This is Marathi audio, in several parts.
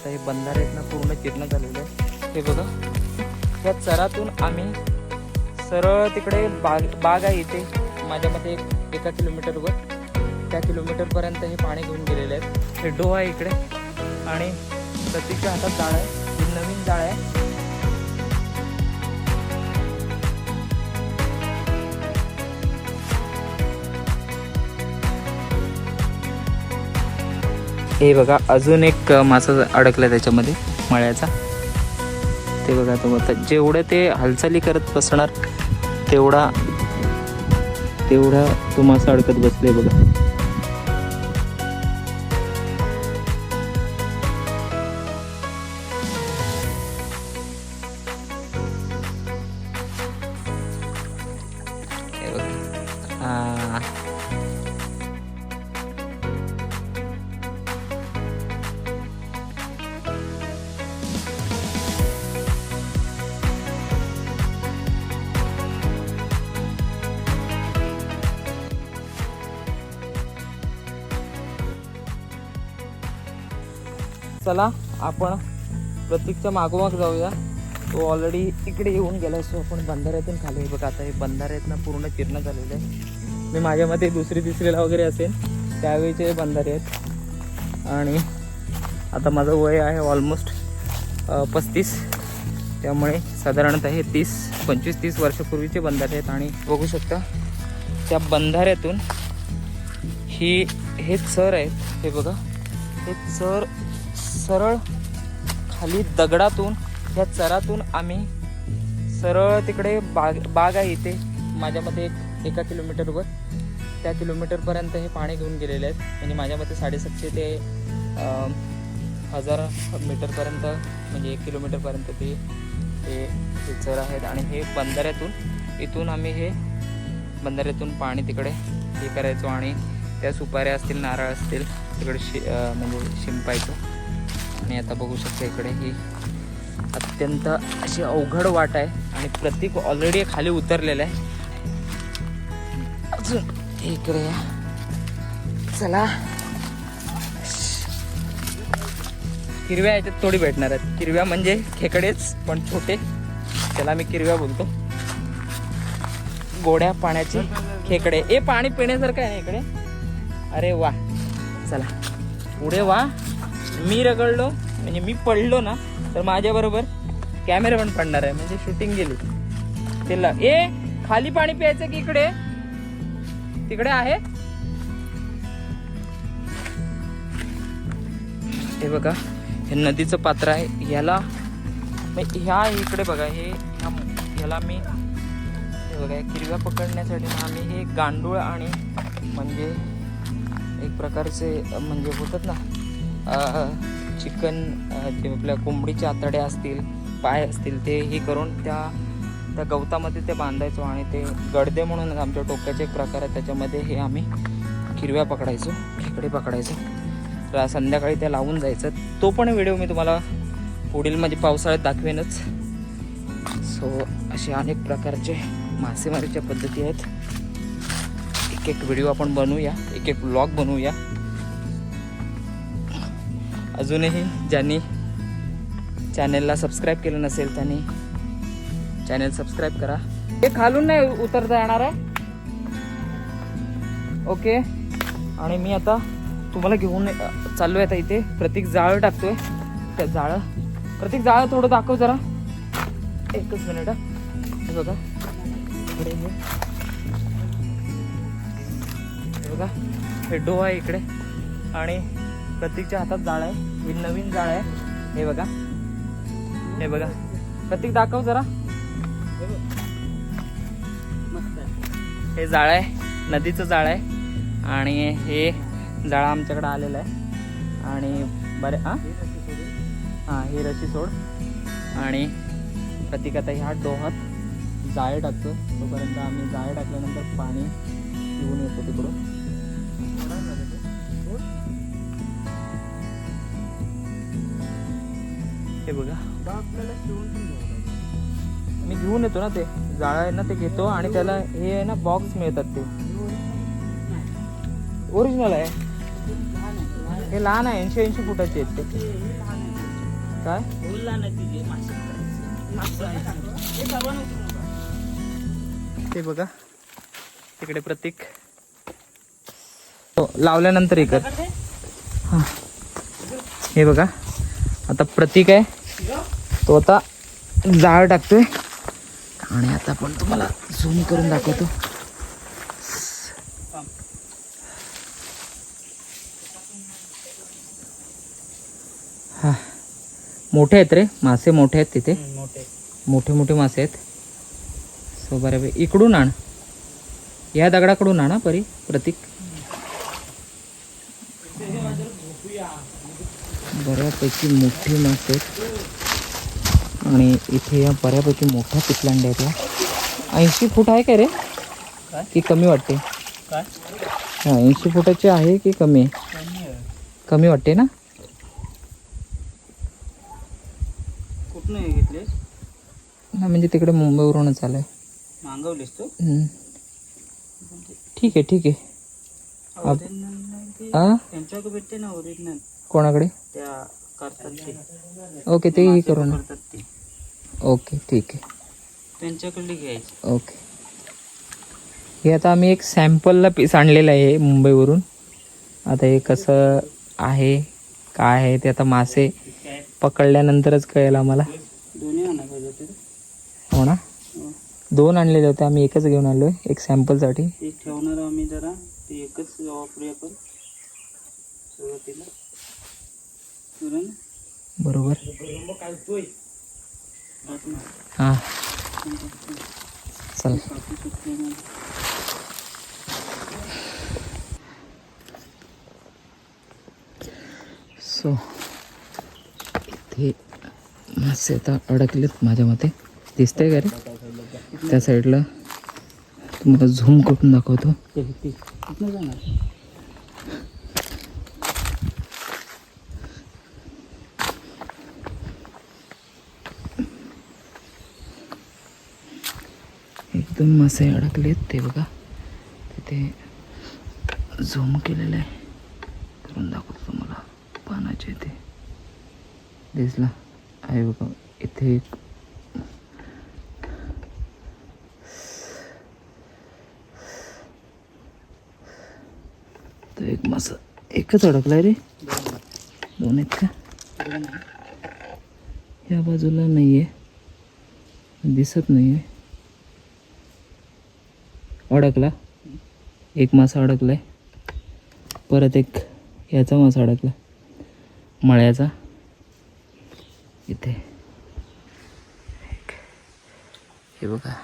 आता हे बंधारे आहेत ना पूर्ण चिरणं झालेलं आहे हे बघा. या चरातून आम्ही सरळ तिकडे बाग बाग आहे इथे. माझ्या मते एक एका किलोमीटरवर. त्या किलोमीटरपर्यंत हे पाणी घेऊन गेलेले आहेत. हे डो आहे इकडे. आणि प्रत्येकच्या हातात जाळ आहे. ही नवीन जाळ आहे. हे बघा अजून एक मासा अडकला त्याच्यामध्ये मळ्याचा. ते बघा तो आता जेवढं ते हालचाली करत बसणार तेवढा तेवढा तो मासा अडकत बसले बघा. चला आपण प्रतीकच्या मागोमाग जाऊया. तो ऑलरेडी इकडे येऊन गेला सो आपण बंधाऱ्यातून खाली बघा आता हे बंधाऱ्यातनं पूर्ण चिरणं झालेलं आहे. मी माझ्या मते दुसरी तिसरीला वगैरे असेल त्यावेळीचे बंधारे आहेत. आणि आता माझं वय आहे ऑलमोस्ट पस्तीस. त्यामुळे साधारणतः हे तीस पंचवीस तीस वर्षापूर्वीचे बंधारे आहेत. आणि बघू शकता त्या बंधाऱ्यातून ही हे सर आहेत. हे बघा हे सर सरळ खाली दगडातून या चरातून आम्ही सरळ तिकडे बाग बाग आहे इथे. माझ्या मते एक एका किलोमीटरवर. त्या किलोमीटरपर्यंत हे पाणी घेऊन गेलेले आहेत. म्हणजे माझ्या मते साडेसातशे ते हजार मीटरपर्यंत म्हणजे एक किलोमीटरपर्यंत ते हे चर आहेत. आणि हे बंधाऱ्यातून इथून आम्ही हे बंधाऱ्यातून पाणी तिकडे हे करायचो. आणि त्या सुपाऱ्या असतील नारळ असतील तिकडे शि म्हणजे शिंपायचो. आणि आता बघू शकता इकडे ही अत्यंत अशी अवघड वाट आहे आणि प्रतीक ऑलरेडी खाली उतरलेला आहे. अजून इकडे या. चला. किरव्या याच्यात थोडी भेटणार आहेत. किरव्या म्हणजे खेकडेच पण छोटे. त्याला मी किरव्या बोलतो. गोड्या पाण्याचे खेकडे. ए पाणी पिण्यासारखं आहे इकडे? अरे वा. चला. पुढे वा. मी रगडलो म्हणजे मी पडलो ना तर माझ्या बरोबर कॅमेरा पण पडणार आहे. म्हणजे शूटिंग गेली. तिला ए खाली पाणी प्यायचं की इकडे? तिकडे आहे? हे बघा हे नदीचं पात्र आहे. याला ह्या इकडे बघा हे ह्या ह्याला मी हे बघा किरव्या पकडण्यासाठी ना आम्ही हे गांडूळ आणि म्हणजे एक प्रकारचे म्हणजे होतात ना चिकन ते आपल्या कोंबडीचे आतडे असतील पाय असतील ते हे करून त्या त्या गवतामध्ये ते बांधायचो आणि ते गडदे म्हणून आमच्या टोक्याचे एक प्रकार आहे. त्याच्यामध्ये हे आम्ही हिरव्या पकडायचो खेकडे पकडायचो. संध्याकाळी त्या लावून जायचं. तो पण व्हिडिओ मी तुम्हाला पुढील म्हणजे पावसाळ्यात दाखवेनच. सो असे अनेक प्रकारचे मासेमारीच्या पद्धती आहेत. एक एक व्हिडिओ आपण बनवूया एक एक ब्लॉग बनवूया. अजूनही ज्यांनी चॅनेलला सबस्क्राईब केलं नसेल त्यांनी चॅनेल सबस्क्राईब करा. हे खालून नाही उतरता येणार आहे? ओके. आणि मी आता तुम्हाला घेऊन अ, चाललोय आता इथे. प्रतीक जाळं टाकतोय. त्या जाळं. प्रतीक जाळं थोडं दाखव जरा. एकच मिनिट बघा. इकडे हे बघा. हे डो आहे इकडे. आणि प्रतीकच्या हातात जाळ आहे. ही नवीन जाळ आहे. हे बघा. हे बघा. प्रतीक दाखव जरा. हे जाळ आहे. नदीचं जाळ आहे. आणि हे जाळं आमच्याकडे आलेलं आहे. आणि बरे हां? हां ही रशी सोड. आणि प्रतीक आता ह्या डोहात जाळे टाकतो तोपर्यंत आम्ही जाळे टाकल्यानंतर पाणी पिऊन येतो तिकडून. हे बघा. मी घेऊन येतो ना ते. जाळं आहे ना ते घेतो आणि त्याला हे आहे ना बॉक्स मिळतात ते. ओरिजिनल आहे. हे लहान आहे ऐंशी ऐंशी फुटाचे आहेत ते. काय? ते बघा. तिकडे प्रतीक. हो, लावल्यानंतर हे. हे बघा. आता प्रतीक आहे. तो आता जाळ टाकतोय. आणि आता पण तुम्हाला झूम करून दाखवतो. हा. मोठे आहेत रे. मासे मोठे आहेत तिथे. मोठे. मोठे मासे आहेत. सो बऱ्यापैकी. इकडून आण. या दगडाकडून आणा परी. प्रतीक. बऱ्यापैकी मोठी मासे आहेत. आणि इथे या बऱ्यापैकी मोठ्या पितलांड्या आहेत या. ऐंशी फूट आहे काय रे? की कमी वाटते? काय? हा ऐंशी फुटाचे आहे की कमी? आहे. कमी वाटते ना? कुठनं घेतलेस? हा म्हणजे तिकडे मुंबईवरूनच आलं आहे मागवलीस तू? ठीक आहे ठीक आहे. त्यांच्याकडे भेटते ना ओरिजिनल कोणाकडे? त्या करतात ते. ओके ते हे करू ना करतात ते. ओके ठीक आहे. त्यांच्याकडले घ्यायचे. ओके. हे आता आम्ही एक सॅम्पलला पीस आणलेलं आहे मुंबईवरून. आता हे कसं आहे काय आहे ते आता मासे पकडल्यानंतरच कळेल आम्हाला. हो ना? हो. दोन आणलेले होते आम्ही एकच घेऊन आलो आहे एक सॅम्पलसाठी. एक ठेवणार आम्ही जरा ते एकच वापरूया आपण. सुरुवातीला? बरोबर. हां. चल. सो इथे मासे आता अडकलेत माझ्या मते. दिसतंय का रे? त्या साईडला तुम्हाला झूम करून दाखवतो. तुम्ही मासे अडकलेत ते बघा. तिथे झूम केलेलं आहे. करून दाखवतो तुम्हाला. पानाचे इथे दिसला. आहे बघा. इथे एक तो एक मासा एकच अडकलाय रे. दोन आहेत का? या बाजूला नाही आहे दिसत नाही आहे अडकला. एक मासा अडकलाय. परत एक याचा मासा अडकला. मळ्याचा. इथे. हे बघा.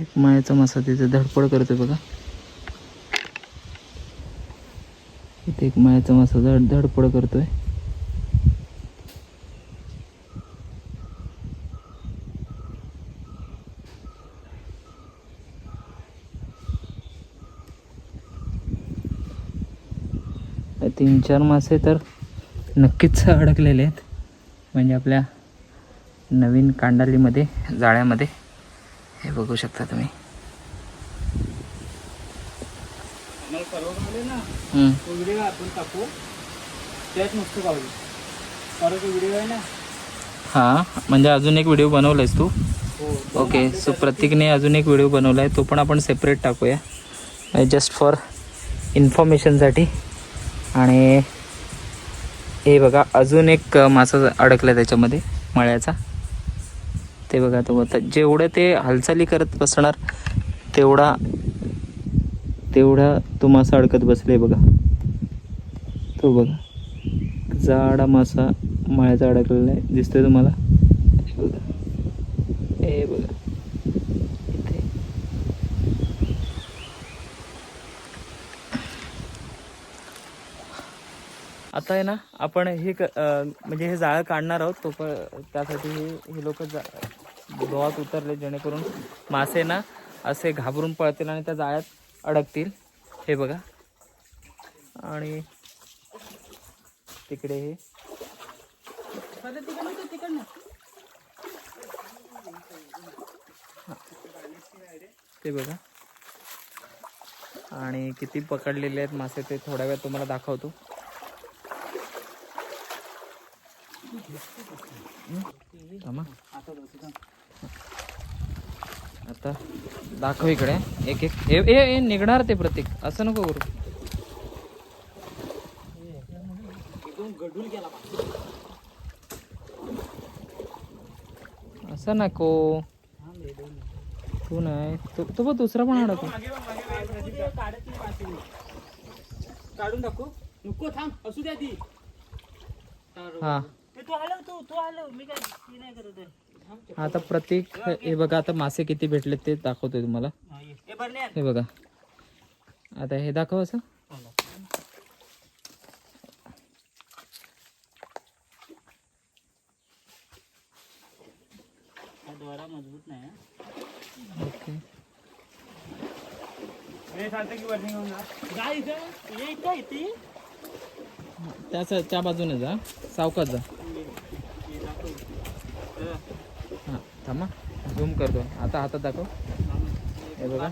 एक मायाचा मासा तिथे धडपड करतोय बघा. इथे एक मायाचा मासा धड धडपड करतोय. तीन चार मासे तर नक्कीच अडकलेले आहेत. म्हणजे आपल्या नवीन कांडालीमध्ये जाळ्यामध्ये. हे बघू शकता तुम्ही आम्हाला परवडले व्हिडिओ आपण टाकू. त्यात नुसतं काढू परत व्हिडिओ आहे ना. हां म्हणजे अजून एक व्हिडिओ बनवलायस तू? हो. ओके सो प्रतीकने अजून एक व्हिडिओ बनवला आहे तो पण आपण सेपरेट टाकूया. जस्ट फॉर इन्फॉर्मेशनसाठी आणि हे बघा अजून एक मासा अडकला आहे त्याच्यामध्ये मळ्याचा. ते बघा तो जेवढं ते हालचाली करत बसणार तेवढा तेवढा तो मासा अडकत बसले बघा. तो बघा. जाडा मासा मळ्याचा अडकलेला आहे. दिसतोय तुम्हाला? हे बघा. हे बघा इथे. आता आहे ना आपण हे क- म्हणजे हे जाळं काढणार आहोत. तो पण त्यासाठी हे हे लोक दोहात उतरले जेणेकरून मासे ना असे घाबरून पळतील आणि त्या जाळ्यात अडकतील. हे बघा. आणि तिकडे हे. ते बघा. आणि किती पकडलेले आहेत मासे ते थोड्या वेळ तुम्हाला दाखवतो. थांबा. आता आता दाखव इकडे. एक एक. ए ए ए, निघणार ते प्रतीक. असं नको करू. असं नको. तू नाही. तू तू बघ दुसरा पण मी. काढून दाखव नको थांब. असू द्या ती. हा. तू हलव तू तू हलव मी काय ती नाही करत आहे. आता प्रतीक हे बघा आता मासे किती भेटले ते दाखवतोय तुम्हाला. हा, हे बघा. आता हे दाखव असं. हा मजबूत नाही. ओके त्या बाजूने जा. सावकाश जा ये, ये, दाखव. हा. हां थांबा झूम करतो आता हातात दाखव. हे बघा.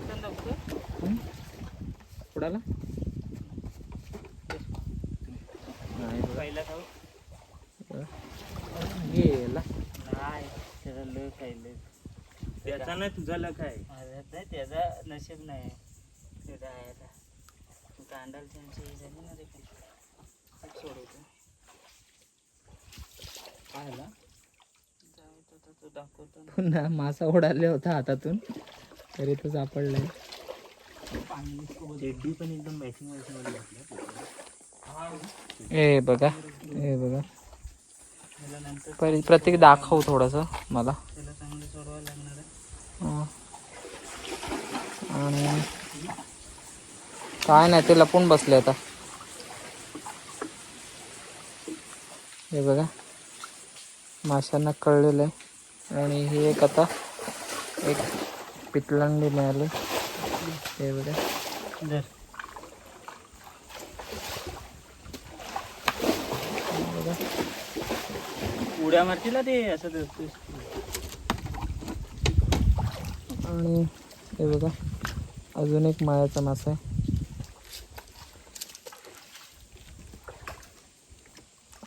गेला नाही त्याचा नाही तुझा लक आहे. नाही त्याचा नशीब नाही. त्याचा आहे तू कांडाल त्यांची झाली ना रे. सोडवतो. जाऊ दे आता तू दाखवतो ना. पुन्हा मासा उडाले होता हातातून. तरी तो सापडलाय. ए बघा. हे बघा. प्रत्येक दाखव थोडस मला. त्याला चांगलं सोडवायला लागणार आहे. आणि काय नाही ते लपून बसले आता. हे बघा. माशांना कळलेलं आहे. आणि हे एक आता एक पितलांडी मिळाली. बघा. उड्या मारतील ते असं आणि हे बघा. अजून एक मायाचा मासा आहे.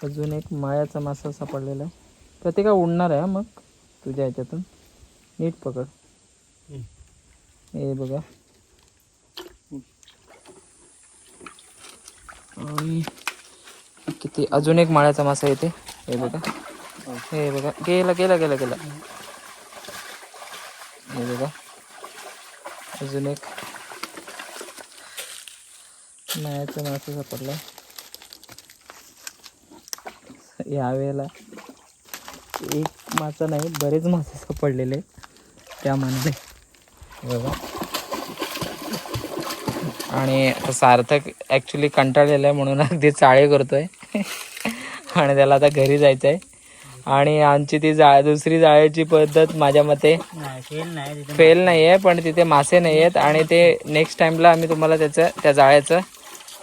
अजून एक मायाचा मासा सापडलेला आहे. प्रत्येका उडणार आहे मग? तुझ्या ह्याच्यातून. नीट पकड. हे बघा. आणि किती अजून एक माळ्याचा मासा येते. हे बघा. हे बघा. गेला गेला गेला गेला. हे बघा. अजून एक मायाचा मासा सापडला. यावेळेला एक मासा नाही बरेच मासे सापडलेले त्या हे बघा. आणि सार्थक ॲक्च्युली कंटाळलेला आहे म्हणून अगदी चाळे करतोय. आणि त्याला आता घरी जायचं आहे आणि आमची ती जाळ दुसरी जाळ्याची पद्धत माझ्या मते फेल नाही आहे पण तिथे मासे नाही आहेत. आणि ते नेक्स्ट टाईमला आम्ही तुम्हाला त्याचं त्या जाळ्याचं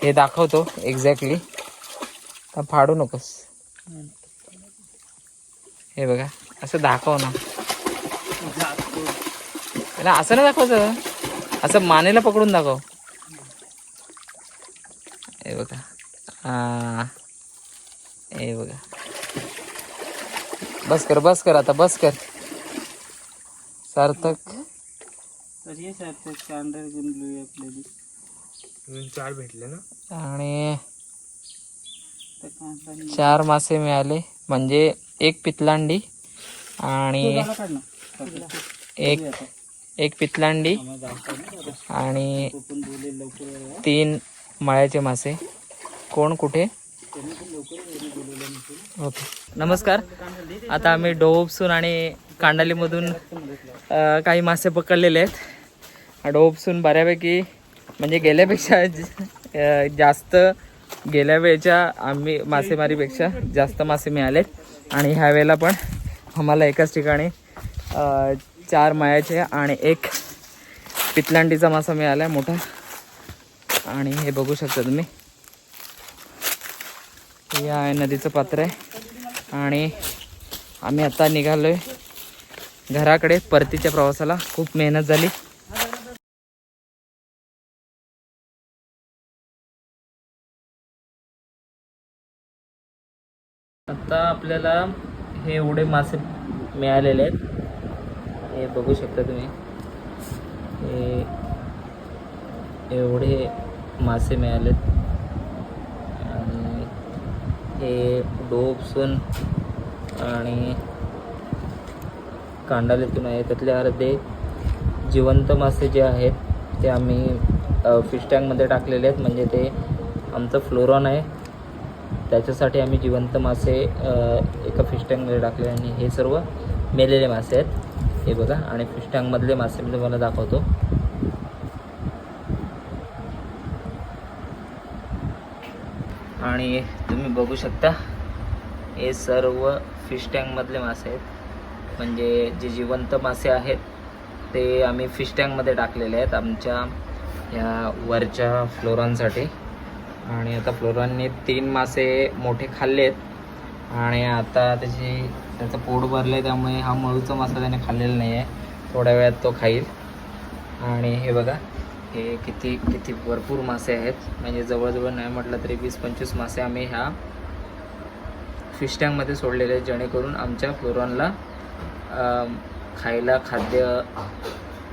हे दाखवतो एक्झॅक्टली फाडू नकोस. हे बघा. असं दाखव ना. असं नाही दाखवायचं. असं मानेला पकडून दाखव. हे बघा. हा हे बघा. बस कर बस कर आता बस कर. सार्थक. आपल्याला. चार भेटले ना? आणि चार मासे मिळाले. म्हणजे एक पितलांडी आणि एक एक पितलांडी आणि तीन मळ्याचे मासे. कोण कुठे? ओके. नमस्कार. आता आम्ही डोबसून आणि कांडालीमधून काही मासे पकडलेले आहेत. डोबसून बऱ्यापैकी म्हणजे गेल्यापेक्षा जास्त गेल्या वेळेच्या आम्ही मासेमारीपेक्षा जास्त मासे मिळालेत. आणि ह्या वेळेला पण आम्हाला एकाच ठिकाणी चार मायाचे आणि एक पितलांडीचा मासा मिळाला आहे मोठा. आणि हे बघू शकता तुम्ही. हे आहे नदीचं पात्र आहे. आणि आम्ही आता निघालो आहे घराकडे परतीच्या प्रवासाला. खूप मेहनत झाली. आता आपल्याला हे एवढे मासे मिळालेले आहेत. हे बघू शकता तुम्ही. हे एवढे मासे मिळालेत. आणि हे डोपसून आणि कांडालेतून आहे. त्यातले अर्धे जिवंत मासे जे आहेत ते आम्ही फिश टँकमध्ये टाकलेले आहेत. म्हणजे ते आमचं फ्लोरॉन आहे. त्याच्यासाठी आम्ही जिवंत मासे एका फिश टँकमध्ये टाकले आणि हे सर्व मेलेले मासे आहेत. हे बघा आणि फिश टँकमधले मासे मी तुम्हाला दाखवतो. आणि तुम्ही बघू शकता हे सर्व फिश टँकमधले मासे आहेत. म्हणजे जे जिवंत मासे आहेत ते आम्ही फिश टँकमध्ये टाकलेले आहेत आमच्या या वरच्या फ्लोरांसाठी आणि आता फ्लोरांनी तीन मासे मोठे खाल्ले आहेत आणि आता त्याची त्याचं पोट भरलं आहे त्यामुळे हा मळूचा मासा त्याने खाल्लेला नाही आहे थोड्या वेळात तो खाईल. आणि हे बघा हे किती किती भरपूर मासे आहेत. म्हणजे जवळजवळ नाही म्हटलं तरी वीस पंचवीस मासे आम्ही ह्या फिश टँकमध्ये सोडलेले आहेत जेणेकरून आमच्या फ्लोरॉनला खायला खाद्य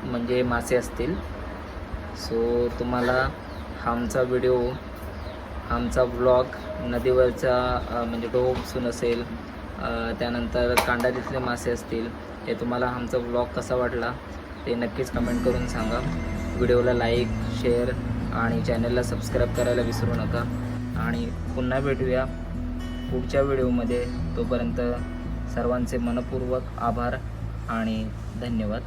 म्हणजे मासे असतील. सो तुम्हाला हा आमचा व्हिडिओ आमचा ब्लॉग नदीवरचा म्हणजे डोबसून असेल त्यानंतर कांडारीतले मासे असतील हे तुम्हाला आमचा ब्लॉग कसा वाटला ते नक्कीच कमेंट करून सांगा. व्हिडिओला लाईक शेअर आणि चॅनलला सबस्क्राईब करायला विसरू नका. आणि पुन्हा भेटूया पुढच्या व्हिडिओमध्ये. तोपर्यंत सर्वांचे मनपूर्वक आभार आणि धन्यवाद.